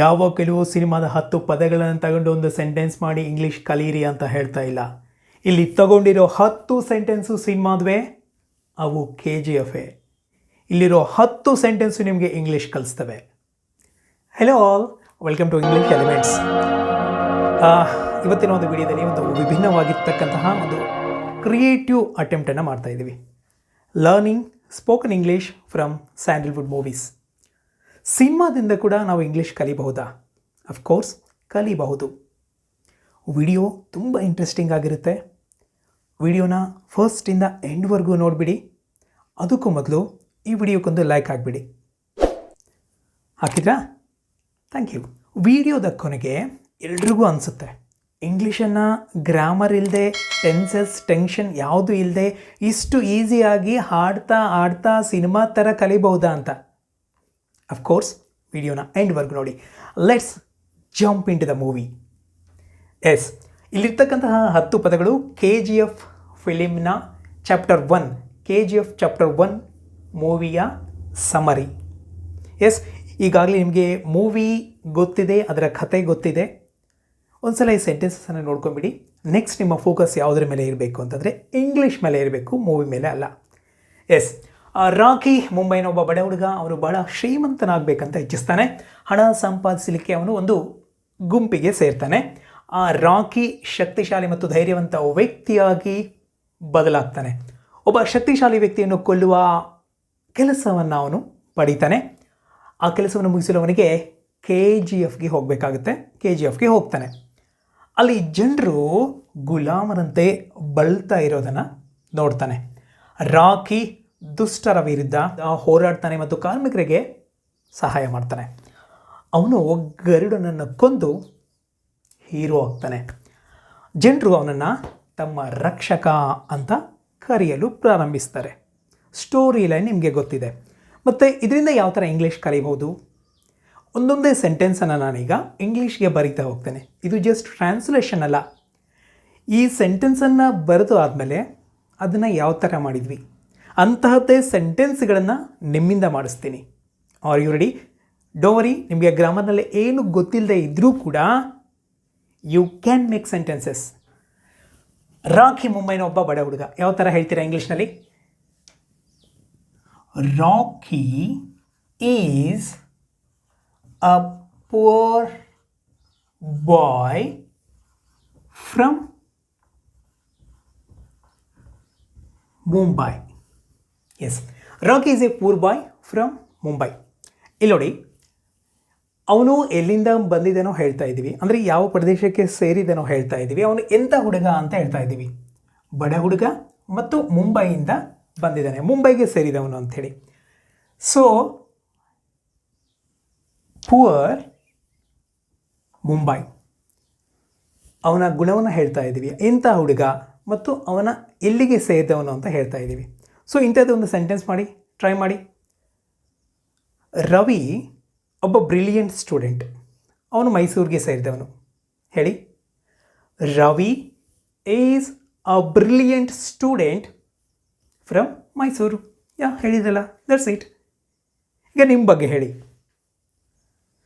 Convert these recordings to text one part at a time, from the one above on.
ಯಾವ ಕೆಲವು ಸಿನಿಮಾದ ಹತ್ತು ಪದಗಳನ್ನು ತಗೊಂಡು ಒಂದು ಸೆಂಟೆನ್ಸ್ ಮಾಡಿ ಇಂಗ್ಲೀಷ್ ಕಲೀರಿ ಅಂತ ಹೇಳ್ತಾ ಇಲ್ಲ. ಇಲ್ಲಿ ತಗೊಂಡಿರೋ ಹತ್ತು ಸೆಂಟೆನ್ಸು ಸಿನಿಮಾದ್ವೇ, ಅವು ಕೆ ಜಿ ಎಫ್ ಎ. ಇಲ್ಲಿರೋ ಹತ್ತು ಸೆಂಟೆನ್ಸು ನಿಮಗೆ English ಕಲಿಸ್ತವೆ. Hello all welcome to English elements ಇವತ್ತಿನ ಒಂದು ವಿಡಿಯೋದಲ್ಲಿ ಒಂದು ವಿಭಿನ್ನವಾಗಿರ್ತಕ್ಕಂತಹ ಒಂದು ಕ್ರಿಯೇಟಿವ್ ಅಟೆಂಪ್ಟನ್ನು ಮಾಡ್ತಾ ಇದ್ದೀವಿ. Learning spoken English from Sandalwood movies ಸಿನಿಮಾದಿಂದ ಕೂಡ ನಾವು ಇಂಗ್ಲೀಷ್ ಕಲಿಬಹುದಾ? ಅಫ್ಕೋರ್ಸ್ ಕಲಿಬಹುದು. ವಿಡಿಯೋ ತುಂಬ ಇಂಟ್ರೆಸ್ಟಿಂಗ್ ಆಗಿರುತ್ತೆ. ವಿಡಿಯೋನ ಫಸ್ಟಿಂದ ಎಂಡ್ವರೆಗೂ ನೋಡಿಬಿಡಿ. ಅದಕ್ಕೂ ಮೊದಲು ಈ ವಿಡಿಯೋಕ್ಕೊಂದು ಲೈಕ್ ಆಗಿಬಿಡಿ. ಹಾಕಿದ್ರಾ ಥ್ಯಾಂಕ್ ಯು ವಿಡಿಯೋದ ಕೊನೆಗೆ ಎಲ್ರಿಗೂ ಅನಿಸುತ್ತೆ. ಇಂಗ್ಲೀಷನ್ನು ಗ್ರಾಮರ್ ಇಲ್ಲದೆ ಟೆನ್ಸಸ್ ಟೆನ್ಷನ್ ಯಾವುದು ಇಲ್ಲದೆ ಇಷ್ಟು ಈಸಿಯಾಗಿ ಹಾಡ್ತಾ ಹಾಡ್ತಾ ಸಿನಿಮಾ ಥರ ಕಲಿಬಹುದಾ ಅಂತ. ಅಫ್ಕೋರ್ಸ್ ವಿಡಿಯೋನ ಎಂಡ್ವರೆಗೂ ನೋಡಿ let's jump in to the movie S ಇಲ್ಲಿರ್ತಕ್ಕಂತಹ ಹತ್ತು ಪದಗಳು K G F ಫಿಲಿಮ್ನ chapter one K G F chapter one ಮೂವಿಯ summary S ಈಗಾಗಲೇ ನಿಮಗೆ ಮೂವಿ ಗೊತ್ತಿದೆ, ಅದರ ಕತೆ ಗೊತ್ತಿದೆ. ಒಂದ್ಸಲ ಈ ಸೆಂಟೆನ್ಸನ್ನು ನೋಡ್ಕೊಂಬಿಡಿ. ನೆಕ್ಸ್ಟ್ ನಿಮ್ಮ ಫೋಕಸ್ ಯಾವುದ್ರ ಮೇಲೆ ಇರಬೇಕು ಅಂತಂದರೆ ಇಂಗ್ಲೀಷ್ ಮೇಲೆ ಇರಬೇಕು ಮೂವಿ ಮೇಲೆ ಅಲ್ಲ. ಎಸ್ ರಾಕಿ ಮುಂಬೈನ ಒಬ್ಬ ಬಡ ಹುಡುಗ, ಅವನು ಬಹಳ ಶ್ರೀಮಂತನಾಗಬೇಕಂತ ಇಚ್ಛಿಸ್ತಾನೆ. ಹಣ ಸಂಪಾದಿಸಲಿಕ್ಕೆ ಅವನು ಒಂದು ಗುಂಪಿಗೆ ಸೇರ್ತಾನೆ. ಆ ರಾಕಿ ಶಕ್ತಿಶಾಲಿ ಮತ್ತು ಧೈರ್ಯವಂತ ವ್ಯಕ್ತಿಯಾಗಿ ಬದಲಾಗ್ತಾನೆ. ಒಬ್ಬ ಶಕ್ತಿಶಾಲಿ ವ್ಯಕ್ತಿಯನ್ನು ಕೊಲ್ಲುವ ಕೆಲಸವನ್ನು ಅವನು ಪಡಿತಾನೆ. ಆ ಕೆಲಸವನ್ನು ಮುಗಿಸಲು ಅವನಿಗೆ ಕೆ ಜಿ ಎಫ್ಗೆ ಹೋಗಬೇಕಾಗುತ್ತೆ. ಕೆ ಜಿ ಎಫ್ಗೆ ಹೋಗ್ತಾನೆ. ಅಲ್ಲಿ ಜನರು ಗುಲಾಮರಂತೆ ಬಳ್ತಾ ಇರೋದನ್ನು ನೋಡ್ತಾನೆ. ರಾಕಿ ದುಷ್ಟರ ವಿರುದ್ಧ ಹೋರಾಡ್ತಾನೆ ಮತ್ತು ಕಾರ್ಮಿಕರಿಗೆ ಸಹಾಯ ಮಾಡ್ತಾನೆ. ಅವನು ಗರುಡನನ್ನು ಕೊಂದು ಹೀರೋ ಆಗ್ತಾನೆ. ಜನರು ಅವನನ್ನು ತಮ್ಮ ರಕ್ಷಕ ಅಂತ ಕರೆಯಲು ಪ್ರಾರಂಭಿಸ್ತಾರೆ. ಸ್ಟೋರಿ ಲೈನ್ ನಿಮಗೆ ಗೊತ್ತಿದೆ. ಮತ್ತು ಇದರಿಂದ ಯಾವ ಥರ ಇಂಗ್ಲೀಷ್ ಕಲಿಬಹುದು? ಒಂದೊಂದೇ ಸೆಂಟೆನ್ಸನ್ನು ನಾನೀಗ ಇಂಗ್ಲೀಷ್ಗೆ ಬರಿತಾ ಹೋಗ್ತೇನೆ. ಇದು ಜಸ್ಟ್ ಟ್ರಾನ್ಸ್ಲೇಷನ್ ಅಲ್ಲ. ಈ ಸೆಂಟೆನ್ಸನ್ನು ಬರೆದು ಆದಮೇಲೆ ಅದನ್ನು ಯಾವ ಥರ ಮಾಡಿದ್ವಿ? ಅಂತಹದ್ದೇ ಸೆಂಟೆನ್ಸ್ಗಳನ್ನು ನಿಮ್ಮಿಂದ ಮಾಡಿಸ್ತೀನಿ. ಆರ್ ಯು ರೆಡಿ ಡೋವರಿ ನಿಮಗೆ ಗ್ರಾಮರ್ನಲ್ಲಿ ಏನು ಗೊತ್ತಿಲ್ಲದೆ ಇದ್ದರೂ ಕೂಡ you can make sentences Rocky ಮುಂಬೈನ ಒಬ್ಬ ಬಡ ಹುಡುಗ. ಯಾವ ಥರ ಹೇಳ್ತೀರಾ ಇಂಗ್ಲೀಷ್ನಲ್ಲಿ? Rocky is a poor boy from Mumbai yes Rocky is a poor boy from Mumbai ಇಲ್ಲಿ ನೋಡಿ, ಅವನು ಎಲ್ಲಿಂದ ಬಂದಿದ್ದೇನೋ ಹೇಳ್ತಾ ಇದ್ದೀವಿ. ಅಂದರೆ ಯಾವ ಪ್ರದೇಶಕ್ಕೆ ಸೇರಿದನೋ ಹೇಳ್ತಾ ಇದ್ದೀವಿ. ಅವನು ಎಂಥ ಹುಡುಗ ಅಂತ ಹೇಳ್ತಾ ಇದ್ದೀವಿ. ಬಡ ಹುಡುಗ ಮತ್ತು ಮುಂಬೈಯಿಂದ ಬಂದಿದ್ದಾನೆ. ಮುಂಬೈಗೆ ಸೇರಿದವನು ಅಂಥೇಳಿ ಸೊ ಪುವರ್ ಮುಂಬೈ ಅವನ ಗುಣವನ್ನು ಹೇಳ್ತಾ ಇದ್ದೀವಿ. ಇಂಥ ಹುಡುಗ ಮತ್ತು ಅವನ ಎಲ್ಲಿಗೆ ಸೇರಿದವನು ಅಂತ ಹೇಳ್ತಾ ಇದ್ದೀವಿ. ಸೊ ಇಂಥದ್ದು ಒಂದು ಸೆಂಟೆನ್ಸ್ ಮಾಡಿ ಟ್ರೈ ಮಾಡಿ. ರವಿ ಒಬ್ಬ ಬ್ರಿಲಿಯಂಟ್ ಸ್ಟೂಡೆಂಟ್ ಅವನು ಮೈಸೂರಿಗೆ ಸೇರಿದವನು. ಹೇಳಿ. Ravi is a brilliant student from Mysuru. Yeah, ಹೇಳಿದ್ರಲ್ಲ ದಟ್ಸ್ ಇಟ್ ಈಗ ನಿಮ್ಮ ಬಗ್ಗೆ ಹೇಳಿ.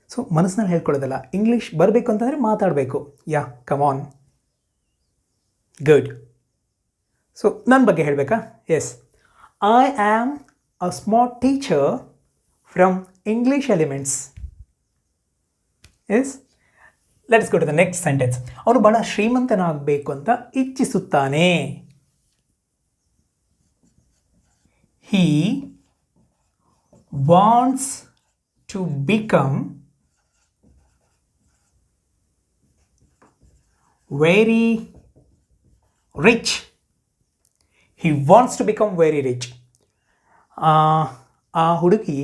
ಸೊ ಮನಸ್ಸಿನಲ್ಲಿ ಹೇಳ್ಕೊಳ್ಳೋದಲ್ಲ ಇಂಗ್ಲೀಷ್ ಬರಬೇಕು ಅಂತಂದರೆ ಮಾತಾಡಬೇಕು. Yeah come on good so ನನ್ನ ಬಗ್ಗೆ ಹೇಳಬೇಕಾ? Yes I am a smart teacher from English elements yes let's go to the next sentence ಅವನು ಬಹಳ ಶ್ರೀಮಂತನಾಗಬೇಕು ಅಂತ ಇಚ್ಛಿಸುತ್ತಾನೆ. He wants to become very rich he wants to become very rich ಆ ಹುಡುಗಿ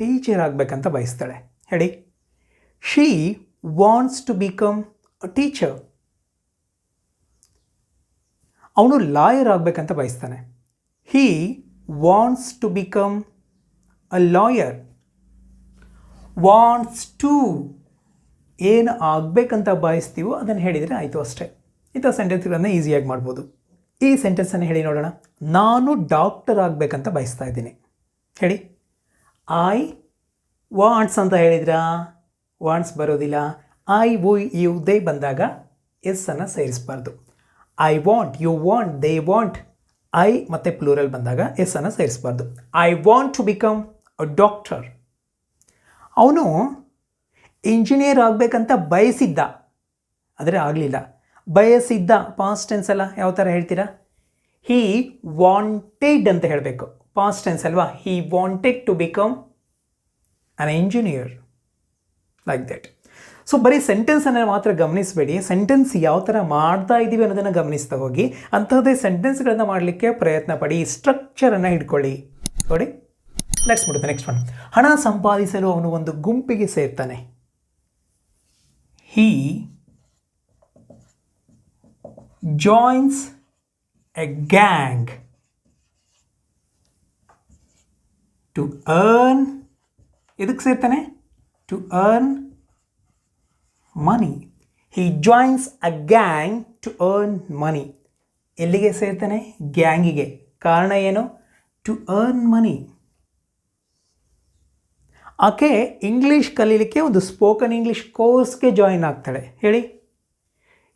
teacher ಆಗಬೇಕಂತ ಬಯಸ್ತಾಳೆ. ಹೇಳಿ. She wants to become a teacher ಅವನು ಲಾಯರ್ ಆಗಬೇಕಂತ ಬಯಸ್ತಾನೆ. He wants to become a lawyer wants to ಏನು ಆಗಬೇಕಂತ ಬಯಸ್ತೀವೋ ಅದನ್ನು ಹೇಳಿದರೆ ಆಯಿತು ಅಷ್ಟೇ. ಇಂಥ ಸೆಂಟೆನ್ಸ್ಗಳನ್ನು ಈಸಿಯಾಗಿ ಮಾಡ್ಬೋದು. ಈ ಸೆಂಟೆನ್ಸನ್ನು ಹೇಳಿ ನೋಡೋಣ. ನಾನು ಡಾಕ್ಟರ್ ಆಗಬೇಕಂತ ಬಯಸ್ತಾ ಇದ್ದೀನಿ. ಹೇಳಿ. ಐ ವಾಂಟ್ಸ್ ಅಂತ ಹೇಳಿದ್ರಾ? ವಾಂಟ್ಸ್ ಬರೋದಿಲ್ಲ. ಐ ವು ಯು ದೇ ಬಂದಾಗ ಎಸ್ ಅನ್ನು ಸೇರಿಸಬಾರ್ದು. I want you want they want I ಮತ್ತು ಪ್ಲೂರಲ್ ಬಂದಾಗ ಎಸ್ ಅನ್ನು ಸೇರಿಸಬಾರ್ದು. I want to become a doctor ಅವನು ಇಂಜಿನಿಯರ್ ಆಗಬೇಕಂತ ಬಯಸಿದ್ದ. ಆದರೆ ಆಗಲಿಲ್ಲ. ಬಯಸಿದ್ದ ಪಾಸ್ಟ್ ಟೆನ್ಸ್ ಅಲ್ಲ? ಯಾವ ಥರ ಹೇಳ್ತೀರಾ? ಹೀ ವಾಂಟೆಡ್ ಅಂತ ಹೇಳಬೇಕು. ಪಾಸ್ಟ್ ಟೆನ್ಸ್ ಅಲ್ವಾ? He wanted to become an engineer like that so ಬರೀ ಸೆಂಟೆನ್ಸನ್ನು ಮಾತ್ರ ಗಮನಿಸಬೇಡಿ. ಸೆಂಟೆನ್ಸ್ ಯಾವ ಥರ ಮಾಡ್ತಾ ಇದ್ದೀವಿ ಅನ್ನೋದನ್ನು ಗಮನಿಸ್ತಾ ಹೋಗಿ. ಅಂಥದ್ದೇ ಸೆಂಟೆನ್ಸ್ಗಳನ್ನು ಮಾಡಲಿಕ್ಕೆ ಪ್ರಯತ್ನ ಪಡಿ. ಸ್ಟ್ರಕ್ಚರನ್ನು ಹಿಡ್ಕೊಳ್ಳಿ. ನೋಡಿ. ಲೆಟ್ಸ್ ಬಿಡುತ್ತೆ ನೆಕ್ಸ್ಟ್ ಒನ್ ಹಣ ಸಂಪಾದಿಸಲು ಅವನು ಒಂದು ಗುಂಪಿಗೆ ಸೇರ್ತಾನೆ. He joins a gang to earn ಇದಕ್ಕೆ ಸೇರ್ತಾನೆ? To earn money he joins a gang to earn money ಎಲ್ಲಿಗೆ ಸೇರ್ತಾನೆ? ಗ್ಯಾಂಗಿಗೆ. ಕಾರಣ ಏನು? ಟು ಅರ್ನ್ ಮನಿ ಆಕೆ ಇಂಗ್ಲೀಷ್ ಕಲೀಲಿಕ್ಕೆ ಒಂದು ಸ್ಪೋಕನ್ ಇಂಗ್ಲೀಷ್ ಕೋರ್ಸ್ಗೆ ಜಾಯಿನ್ ಆಗ್ತಾಳೆ. ಹೇಳಿ.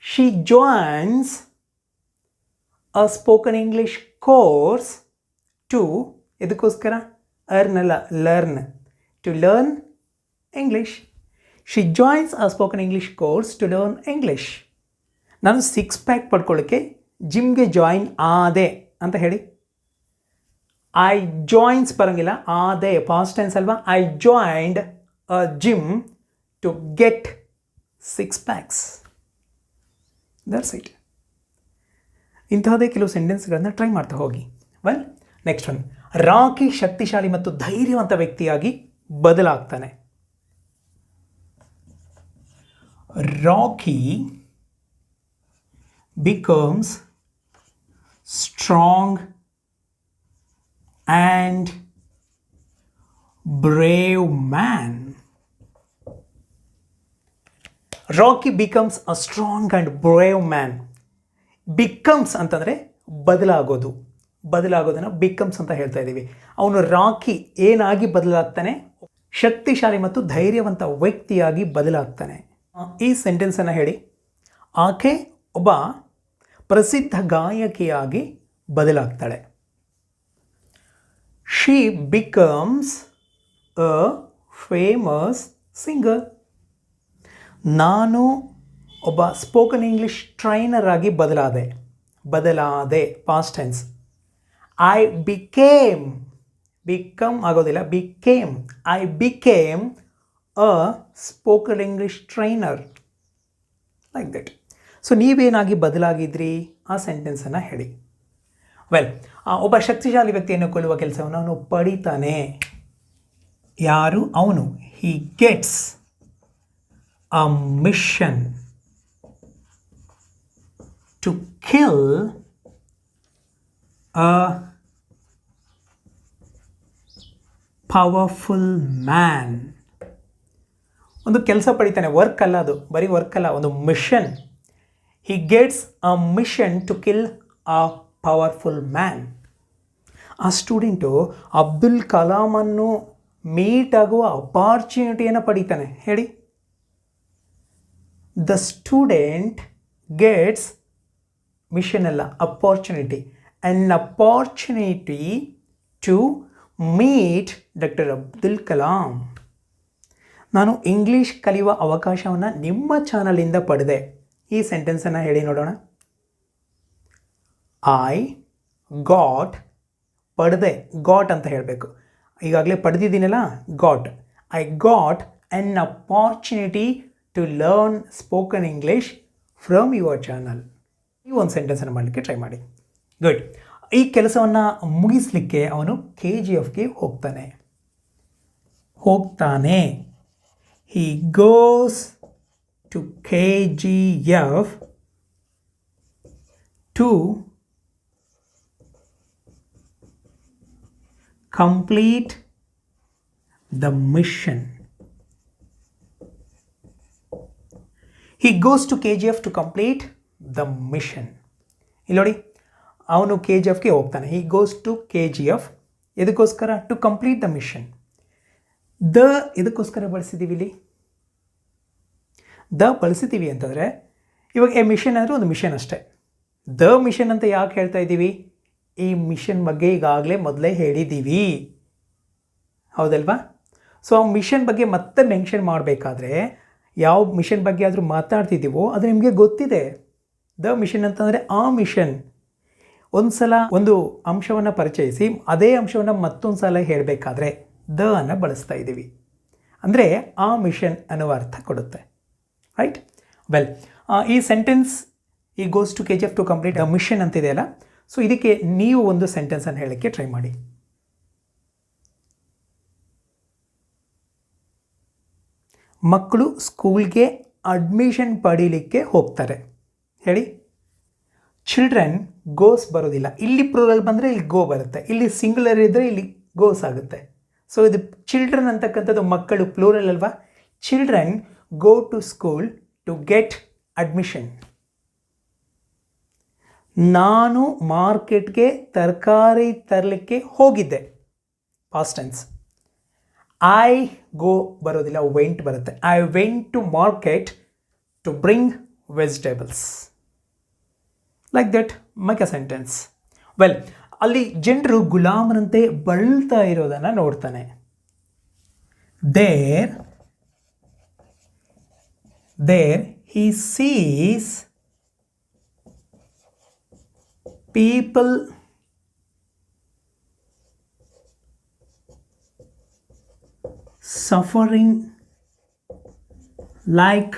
She joins a spoken English course to ಎದಕ್ಕೋಸ್ಕರ earn ಅಲ್ಲ learn to learn English she joins a spoken English course to learn English ನಾನು ಸಿಕ್ಸ್ ಪ್ಯಾಕ್ ಪಡ್ಕೊಳ್ಳೋಕ್ಕೆ ಜಿಮ್ಗೆ ಜಾಯಿನ್ ಆದೆ ಅಂತ ಹೇಳಿ. ಐ ಜಾಯಿನ್ಸ್ ಬರೋಂಗಿಲ್ಲ ಆದೆ ಪಾಸ್ಟ್ ಟೆನ್ಸ್ ಅಲ್ವಾ? I joined a gym to get six packs that's it ಇಂತಹದೇ ಕೆಲವು ಸೆಂಟೆನ್ಸ್ಗಳನ್ನು ಟ್ರೈ ಮಾಡ್ತಾ ಹೋಗಿ. ವೆಲ್ ನೆಕ್ಸ್ಟ್ ಒನ್ ರಾಕಿ ಶಕ್ತಿಶಾಲಿ ಮತ್ತು ಧೈರ್ಯವಂತ ವ್ಯಕ್ತಿಯಾಗಿ ಬದಲಾಗ್ತಾನೆ. Rocky becomes strong and brave man. Rocky becomes a strong and brave man becomes ಅಂತಂದರೆ ಬದಲಾಗೋದು. ಬದಲಾಗೋದನ್ನು ಬಿಕಮ್ಸ್ ಅಂತ ಹೇಳ್ತಾ ಇದ್ದೀವಿ. ಅವನು ರಾಕಿ ಏನಾಗಿ ಬದಲಾಗ್ತಾನೆ? ಶಕ್ತಿಶಾಲಿ ಮತ್ತು ಧೈರ್ಯವಂತ ವ್ಯಕ್ತಿಯಾಗಿ ಬದಲಾಗ್ತಾನೆ. ಈ ಸೆಂಟೆನ್ಸನ್ನು ಹೇಳಿ. ಆಕೆ ಒಬ್ಬ ಪ್ರಸಿದ್ಧ ಗಾಯಕಿಯಾಗಿ ಬದಲಾಗ್ತಾಳೆ. She becomes a famous singer. ನಾನು ಒಬ್ಬ ಸ್ಪೋಕನ್ ಇಂಗ್ಲೀಷ್ ಟ್ರೈನರ್ ಆಗಿ ಬದಲಾದೆ ಬದಲಾದೆ past tense I became become ಆಗೋದಿಲ್ಲ became I became a spoken English trainer like that so ನೀವೇನಾಗಿ ಬದಲಾಗಿದ್ರಿ? ಆ ಸೆಂಟೆನ್ಸನ್ನು ಹೇಳಿ. ವೆಲ್ ಒಬ್ಬ ಶಕ್ತಿಶಾಲಿ ವ್ಯಕ್ತಿಯನ್ನು ಕೊಲ್ಲುವ ಕೆಲಸವನ್ನು ಅವನು ಪಡಿತಾನೆ. ಯಾರು? ಅವನು. He gets a mission to kill a powerful man ಒಂದು ಕೆಲಸ ಪಡಿತಾನೆ ವರ್ಕ್ ಅಲ್ಲ ಅದು, ಬರೀ ವರ್ಕ್ ಅಲ್ಲ, ಒಂದು mission he gets a mission to kill a powerful man ಆ ಸ್ಟೂಡೆಂಟು ಅಬ್ದುಲ್ ಕಲಾಮನ್ನು ಮೀಟ್ ಆಗುವ ಅಪಾರ್ಚುನಿಟಿಯನ್ನು ಪಡಿತಾನೆ. ಹೇಳಿ. ದ ಸ್ಟೂಡೆಂಟ್ ಗೆಟ್ಸ್ ಮಿಷನ್ ಅಲ್ಲ opportunity and opportunity to meet doctor Abdul Kalam ನಾನು ಇಂಗ್ಲೀಷ್ ಕಲಿಯುವ ಅವಕಾಶವನ್ನು ನಿಮ್ಮ ಚಾನಲಿಂದ ಪಡೆದೆ. ಈ ಸೆಂಟೆನ್ಸನ್ನು ಹೇಳಿ ನೋಡೋಣ. ಐ ಗಾಟ್ ಪಡೆದೆ. ಗಾಟ್ ಅಂತ ಹೇಳಬೇಕು. ಈಗಾಗಲೇ ಪಡೆದಿದ್ದೀನಲ್ಲ got I got an opportunity to learn spoken English from your channel ಈ ಒಂದು ಸೆಂಟೆನ್ಸನ್ನು ಮಾಡಲಿಕ್ಕೆ ಟ್ರೈ ಮಾಡಿ. ಗುಡ್ ಈ ಕೆಲಸವನ್ನು ಮುಗಿಸ್ಲಿಕ್ಕೆ ಅವನು ಕೆ ಜಿ ಎಫ್ಗೆ ಹೋಗ್ತಾನೆ. ಹೋಗ್ತಾನೆ. He goes to K G F to complete the mission. He K G F to complete the mission ಇಲ್ಲಿ ನೋಡಿ ಅವನು ಕೆ ಜಿ ಎಫ್ಗೆ ಹೋಗ್ತಾನೆ. He goes to K G F ಎದಕ್ಕೋಸ್ಕರ? To complete the mission the ಎದಕ್ಕೋಸ್ಕರ ಬಳಸಿದ್ದೀವಿ ಇಲ್ಲಿ the ಬಳಸಿದ್ದೀವಿ ಅಂತಂದರೆ, ಇವಾಗ A mission ಅಂದರೆ ಒಂದು ಮಿಷನ್ ಅಷ್ಟೇ. ದ ಮಿಷನ್ ಅಂತ ಯಾಕೆ ಹೇಳ್ತಾ ಇದ್ದೀವಿ? ಈ ಮಿಷನ್ ಬಗ್ಗೆ ಈಗಾಗಲೇ ಮೊದಲೇ ಹೇಳಿದ್ದೀವಿ ಹೌದಲ್ವಾ? ಸೊ ಆ ಮಿಷನ್ ಬಗ್ಗೆ ಮತ್ತೆ ಮೆನ್ಷನ್ ಮಾಡಬೇಕಾದ್ರೆ ಯಾವ ಮಿಷನ್ ಬಗ್ಗೆ ಆದರೂ ಮಾತಾಡ್ತಿದ್ದೀವೋ ಅದು ನಿಮಗೆ ಗೊತ್ತಿದೆ. ದ ಮಿಷನ್ ಅಂತಂದರೆ ಆ ಮಿಷನ್. ಒಂದು ಸಲ ಒಂದು ಅಂಶವನ್ನು ಪರಿಚಯಿಸಿ, ಅದೇ ಅಂಶವನ್ನು ಮತ್ತೊಂದು ಸಲ ಹೇಳಬೇಕಾದ್ರೆ ದ ಅನ್ನು ಬಳಸ್ತಾ ಇದ್ದೀವಿ. ಅಂದರೆ ಆ ಮಿಷನ್ ಅನ್ನುವ ಅರ್ಥ ಕೊಡುತ್ತೆ. ರೈಟ್ ವೆಲ್ ಈ ಸೆಂಟೆನ್ಸ್ ಈ goes to K G F to complete mission ಅಂತಿದೆಯಲ್ಲ so ಇದಕ್ಕೆ ನೀವು ಒಂದು ಸೆಂಟೆನ್ಸನ್ನು ಹೇಳೋಕ್ಕೆ ಟ್ರೈ ಮಾಡಿ. ಮಕ್ಕಳು ಸ್ಕೂಲ್ಗೆ ಅಡ್ಮಿಷನ್ ಪಡೀಲಿಕ್ಕೆ ಹೋಗ್ತಾರೆ. ಹೇಳಿ? ಚಿಲ್ಡ್ರನ್ ಗೋಸ್ ಬರೋದಿಲ್ಲ ಇಲ್ಲಿ ಪ್ಲೂರಲ್ ಬಂದರೆ ಇಲ್ಲಿ ಗೋ ಬರುತ್ತೆ. ಇಲ್ಲಿ ಸಿಂಗುಲರ್ ಇದ್ದರೆ ಇಲ್ಲಿ ಗೋಸ್ ಆಗುತ್ತೆ. ಸೊ ಇದು ಚಿಲ್ಡ್ರನ್ ಅಂತಕ್ಕಂಥದ್ದು ಮಕ್ಕಳು ಪ್ಲೂರಲ್ ಅಲ್ವಾ? Children go to school to get admission ನಾನು ಮಾರ್ಕೆಟ್ಗೆ ತರಕಾರಿ ತರಲಿಕ್ಕೆ ಹೋಗಿದ್ದೆ. ಪಾಸ್ಟ್ ಟೆನ್ಸ್ ಐ ಗೋ ಬರೋದಿಲ್ಲ ವೆಂಟ್ ಬರುತ್ತೆ. I went to market to bring vegetables like that make a sentence well ಅಲ್ಲಿ ಜನರು ಗುಲಾಮರಂತೆ ಬಳಲ್ತಾ ಇರೋದನ್ನು ನೋಡ್ತಾನೆ. There there he sees people suffering, like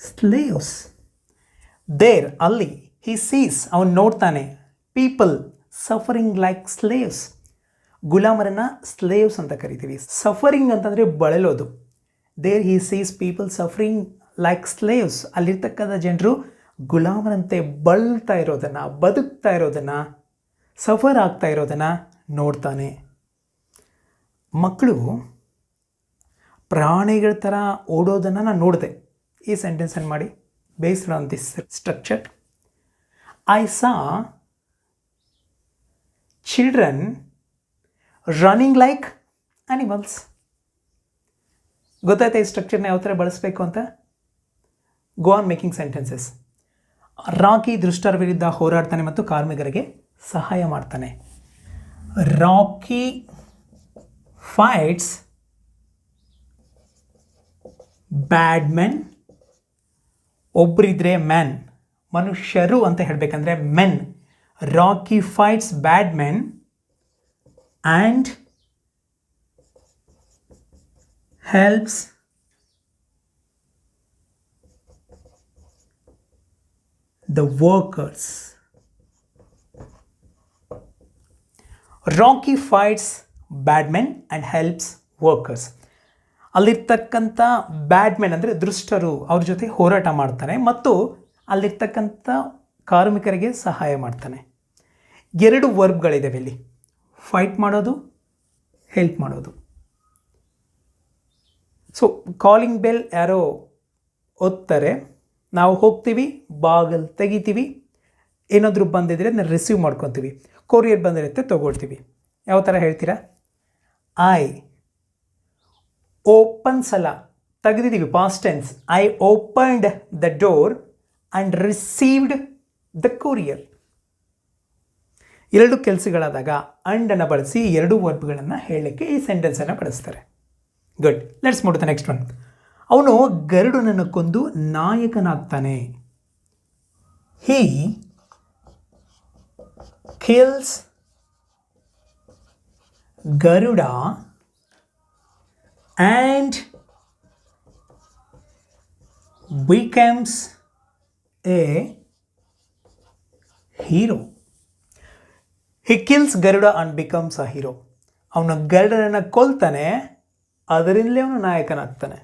slaves. There ಅಲ್ಲಿ ಹಿ ಸೀಸ್ ಅವನು ನೋಡ್ತಾನೆ ಪೀಪಲ್ ಸಫರಿಂಗ್ ಲೈಕ್ ಸ್ಲೇವ್ಸ್ ಗುಲಾಮರನ್ನ ಸ್ಲೇವ್ಸ್ ಅಂತ ಕರಿತೀವಿ. ಸಫರಿಂಗ್ ಅಂತಂದರೆ ಬಳಲೋದು. There he sees people suffering like slaves ಅಲ್ಲಿರ್ತಕ್ಕಂಥ ಜನರು ಗುಲಾಮರಂತೆ ಬಳಲ್ತಾ ಇರೋದನ್ನು, ಬದುಕ್ತಾ ಇರೋದನ್ನು ಸಫರ್ ಆಗ್ತಾ ಇರೋದನ್ನು ನೋಡ್ತಾನೆ. ಮಕ್ಕಳು ಪ್ರಾಣಿಗಳ ಥರ ಓಡೋದನ್ನು ನಾನು ನೋಡಿದೆ. ಈ ಸೆಂಟೆನ್ಸನ್ನು ಮಾಡಿ. Based on this structure I saw children running like animals ಗೊತ್ತಾಯ್ತು ಈ ಸ್ಟ್ರಕ್ಚರ್ನ ಯಾವ ಥರ ಬಳಸಬೇಕು ಅಂತ? Go on making sentences Rocky ದೃಷ್ಟರ ವಿರುದ್ಧ ಹೋರಾಡ್ತಾನೆ ಮತ್ತು ಕಾರ್ಮಿಕರಿಗೆ ಸಹಾಯ ಮಾಡ್ತಾನೆ. ರಾಕಿ ಫೈಟ್ಸ್ ಬ್ಯಾಡ್ ಮೆನ್ ಒಬ್ಬರಿದ್ರೆ ಮ್ಯಾನ್ ಮನುಷ್ಯರು ಅಂತ ಹೇಳಬೇಕಂದ್ರೆ men Rocky fights bad men and helps the workers Rocky fights bad men and helps workers. ಅಲ್ಲಿರ್ತಕ್ಕಂಥ ಬ್ಯಾಡ್ಮೆನ್ ಅಂದರೆ ದೃಷ್ಟರು ಅವ್ರ ಜೊತೆ ಹೋರಾಟ ಮಾಡ್ತಾನೆ ಮತ್ತು ಅಲ್ಲಿರ್ತಕ್ಕಂಥ ಕಾರ್ಮಿಕರಿಗೆ ಸಹಾಯ ಮಾಡ್ತಾನೆ. ಎರಡು ವರ್ಬ್ಗಳಿದ್ದಾವೆ ಇಲ್ಲಿ. ಫೈಟ್ ಮಾಡೋದು, ಹೆಲ್ಪ್ ಮಾಡೋದು. ಸೊ ಕಾಲಿಂಗ್ ಬೆಲ್ ಯಾರೋ ಓದ್ತಾರೆ ನಾವು ಹೋಗ್ತೀವಿ, ಬಾಗಲ್ ತೆಗಿತೀವಿ. ಏನಾದರೂ ಬಂದಿದ್ರೆ ಅದನ್ನ ರಿಸೀವ್ ಮಾಡ್ಕೊತೀವಿ. ಕೊರಿಯರ್ ಬಂದಿರುತ್ತೆ, ತೊಗೊಳ್ತೀವಿ. ಯಾವ ಥರ ಹೇಳ್ತೀರಾ? ಐ ಓಪನ್ ಸಲ ತೆಗೆದಿದ್ದೀವಿ past tense I opened the door and received the courier ಎರಡು ಕೆಲಸಗಳಾದಾಗ ಅಂಡನ್ನು ಬಳಸಿ ಎರಡು ವರ್ಬ್ಗಳನ್ನು ಹೇಳಲಿಕ್ಕೆ ಈ ಸೆಂಟೆನ್ಸನ್ನು ಬಳಸ್ತಾರೆ. Good let's the next one ಅವನು ಗರುಡನನ್ನು ಕೊಂದು ನಾಯಕನಾಗ್ತಾನೆ. He kills Garuda and becomes a hero he kills Garuda and becomes a hero ಅವನ ಗರುಡನನ್ನು ಕೊಲ್ತಾನೆ, ಅದರಿಂದಲೇ ಅವನು ನಾಯಕನಾಗ್ತಾನೆ.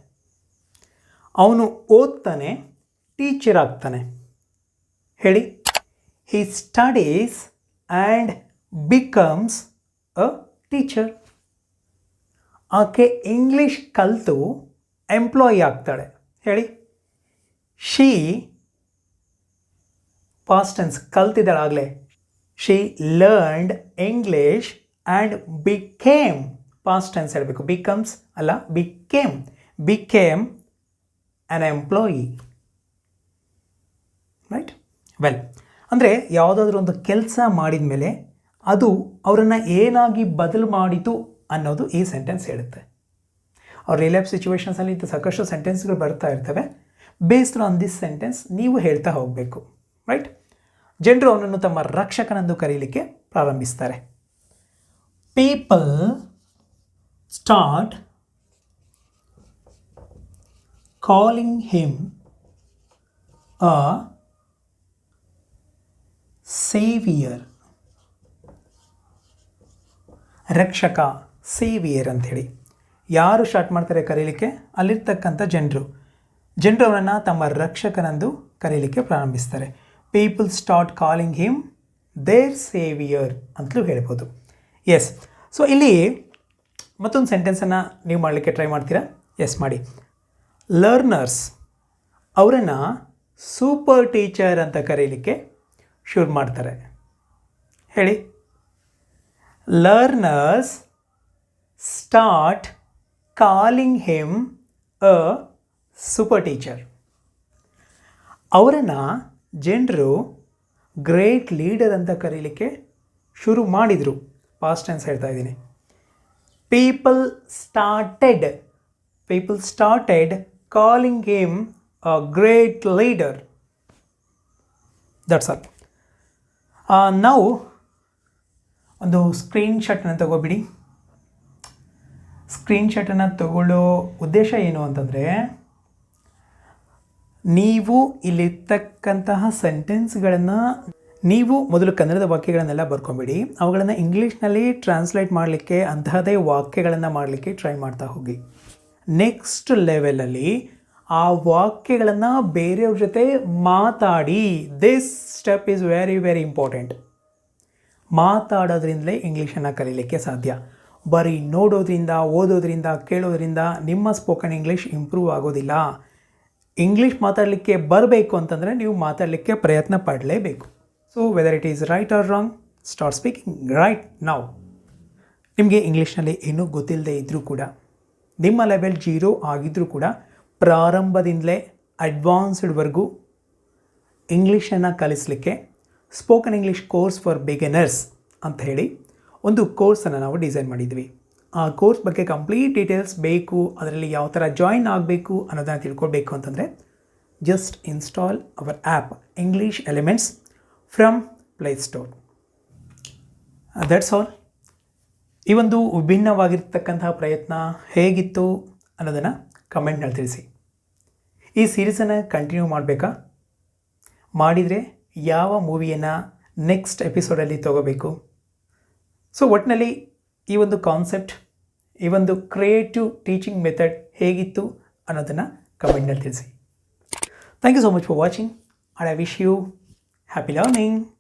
ಅವನು ಓದ್ತಾನೆ ಟೀಚರ್ ಆಗ್ತಾನೆ. ಹೇಳಿ? He studies and becomes a teacher. ಆಕೆ ಇಂಗ್ಲೀಷ್ ಕಲಿತು ಎಂಪ್ಲಾಯಿ ಆಗ್ತಾಳೆ. ಹೇಳಿ. She past tense ಕಲ್ತಿದ್ದಾಳಾಗಲೇ. She learned English and became past tense ಹೇಳಬೇಕು. ಬಿಕಮ್ಸ್ ಅಲ್ಲ became became an employee right well ಅಂದರೆ ಯಾವುದಾದ್ರೂ ಒಂದು ಕೆಲಸ ಮಾಡಿದ ಮೇಲೆ ಅದು ಅವರನ್ನು ಏನಾಗಿ ಬದಲು ಮಾಡಿತು ಅನ್ನೋದು ಈ ಸೆಂಟೆನ್ಸ್ ಹೇಳುತ್ತೆ. ಅವ್ರ ರಿಯಲ್ ಲೈಫ್ ಸಿಚುವೇಶನ್ಸಲ್ಲಿ ಇಂಥ ಸಾಕಷ್ಟು ಸೆಂಟೆನ್ಸ್ಗಳು ಬರ್ತಾ ಇರ್ತವೆ. ಬೇಸ್ಡ್ ಆನ್ ದಿಸ್ ಸೆಂಟೆನ್ಸ್ ನೀವು ಹೇಳ್ತಾ ಹೋಗಬೇಕು ರೈಟ್ ಜನರು ಅವನನ್ನು ತಮ್ಮ ರಕ್ಷಕನೆಂದು ಕರೀಲಿಕ್ಕೆ ಪ್ರಾರಂಭಿಸ್ತಾರೆ. People start calling him a saviour ರಕ್ಷಕ, ಸೇವಿಯರ್ ಅಂಥೇಳಿ. ಯಾರು ಸ್ಟಾರ್ಟ್ ಮಾಡ್ತಾರೆ ಕರೀಲಿಕ್ಕೆ? ಅಲ್ಲಿರ್ತಕ್ಕಂಥ ಜನರು. ಜನರು ಅವರನ್ನು ತಮ್ಮ ರಕ್ಷಕನಂದು ಕರೀಲಿಕ್ಕೆ ಪ್ರಾರಂಭಿಸ್ತಾರೆ. People start calling him there saviour ಅಂತಲೂ ಹೇಳ್ಬೋದು. ಎಸ್ ಸೊ ಇಲ್ಲಿ ಮತ್ತೊಂದು ಸೆಂಟೆನ್ಸನ್ನು ನೀವು ಮಾಡಲಿಕ್ಕೆ ಟ್ರೈ ಮಾಡ್ತೀರಾ? ಎಸ್ ಮಾಡಿ. ಲರ್ನರ್ಸ್ ಅವರನ್ನು ಸೂಪರ್ ಟೀಚರ್ ಅಂತ ಕರೀಲಿಕ್ಕೆ ಶುರು ಮಾಡ್ತಾರೆ. ಹೇಳಿ. Learners start calling him a super teacher ಅವರನ್ನು ಜನರು ಗ್ರೇಟ್ ಲೀಡರ್ ಅಂತ ಕರೀಲಿಕ್ಕೆ ಶುರು ಮಾಡಿದರು. ಪಾಸ್ಟ್ ಟೆನ್ಸ್ ಹೇಳ್ತಾ ಇದ್ದೀನಿ. People started people started calling him a great leader that's all ನಾವು ಒಂದು ಸ್ಕ್ರೀನ್ ಶಾಟನ್ನು ತಗೋಬಿಡಿ. ಸ್ಕ್ರೀನ್ ಶಾಟನ್ನು ತಗೊಳ್ಳೋ ಉದ್ದೇಶ ಏನು ಅಂತಂದರೆ, ನೀವು ಇಲ್ಲಿರ್ತಕ್ಕಂತಹ ಸೆಂಟೆನ್ಸ್ಗಳನ್ನು ನೀವು ಮೊದಲು ಕನ್ನಡದ ವಾಕ್ಯಗಳನ್ನೆಲ್ಲ ಬರ್ಕೊಂಬಿಡಿ. ಅವುಗಳನ್ನು ಇಂಗ್ಲೀಷ್ನಲ್ಲಿ ಟ್ರಾನ್ಸ್ಲೇಟ್ ಮಾಡಲಿಕ್ಕೆ, ಅಂತಹದೇ ವಾಕ್ಯಗಳನ್ನು ಮಾಡಲಿಕ್ಕೆ ಟ್ರೈ ಮಾಡ್ತಾ ಹೋಗಿ. ನೆಕ್ಸ್ಟ್ ಲೆವೆಲಲ್ಲಿ ಆ ವಾಕ್ಯಗಳನ್ನು ಬೇರೆಯವ್ರ ಜೊತೆ ಮಾತಾಡಿ. This step is very very important ಮಾತಾಡೋದ್ರಿಂದಲೇ ಇಂಗ್ಲೀಷನ್ನು ಕಲೀಲಿಕ್ಕೆ ಸಾಧ್ಯ. ಬರೀ ನೋಡೋದ್ರಿಂದ, ಓದೋದ್ರಿಂದ, ಕೇಳೋದ್ರಿಂದ ನಿಮ್ಮ ಸ್ಪೋಕನ್ ಇಂಗ್ಲೀಷ್ ಇಂಪ್ರೂವ್ ಆಗೋದಿಲ್ಲ. ಇಂಗ್ಲೀಷ್ ಮಾತಾಡಲಿಕ್ಕೆ ಬರಬೇಕು ಅಂತಂದರೆ ನೀವು ಮಾತಾಡಲಿಕ್ಕೆ ಪ್ರಯತ್ನ ಪಡಲೇಬೇಕು. So whether it is right or wrong start speaking right ನಾವು ನಿಮಗೆ ಇಂಗ್ಲೀಷ್ನಲ್ಲಿ ಏನೂ ಗೊತ್ತಿಲ್ಲದೆ ಇದ್ದರೂ ಕೂಡ, ನಿಮ್ಮ ಲೆವೆಲ್ ಜೀರೋ ಆಗಿದ್ದರೂ ಕೂಡ ಪ್ರಾರಂಭದಿಂದಲೇ ಅಡ್ವಾನ್ಸ್ಡ್ವರೆಗೂ ಇಂಗ್ಲೀಷನ್ನು ಕಲಿಸಲಿಕ್ಕೆ spoken English course for beginners ಅಂತ ಹೇಳಿ ಒಂದು ಕೋರ್ಸನ್ನು ನಾವು ಡಿಸೈನ್ ಮಾಡಿದ್ವಿ. ಆ ಕೋರ್ಸ್ ಬಗ್ಗೆ ಕಂಪ್ಲೀಟ್ ಡೀಟೇಲ್ಸ್ ಬೇಕು, ಅದರಲ್ಲಿ ಯಾವ ಥರ ಜಾಯಿನ್ ಆಗಬೇಕು ಅನ್ನೋದನ್ನು ತಿಳ್ಕೊಳ್ಬೇಕು ಅಂತಂದರೆ just install our app English elements from Play Store that's all ಈ ಒಂದು ವಿಭಿನ್ನವಾಗಿರ್ತಕ್ಕಂತಹ ಪ್ರಯತ್ನ ಹೇಗಿತ್ತು ಅನ್ನೋದನ್ನು ಕಮೆಂಟ್ನಲ್ಲಿ ತಿಳಿಸಿ. ಈ ಸೀರೀಸನ್ನು ಕಂಟಿನ್ಯೂ ಮಾಡಬೇಕಾ? ಮಾಡಿದರೆ ಯಾವ ಮೂವಿಯನ್ನು ನೆಕ್ಸ್ಟ್ ಎಪಿಸೋಡಲ್ಲಿ ತಗೋಬೇಕು? ಸೊ ಒಟ್ಟಿನಲ್ಲಿ ಈ ಒಂದು ಕಾನ್ಸೆಪ್ಟ್ ಈ ಒಂದು ಕ್ರಿಯೇಟಿವ್ ಟೀಚಿಂಗ್ ಮೆಥಡ್ ಹೇಗಿತ್ತು ಅನ್ನೋದನ್ನು ಕಮೆಂಟ್ನಲ್ಲಿ ತಿಳಿಸಿ. Thank you so much for watching and I wish you happy learning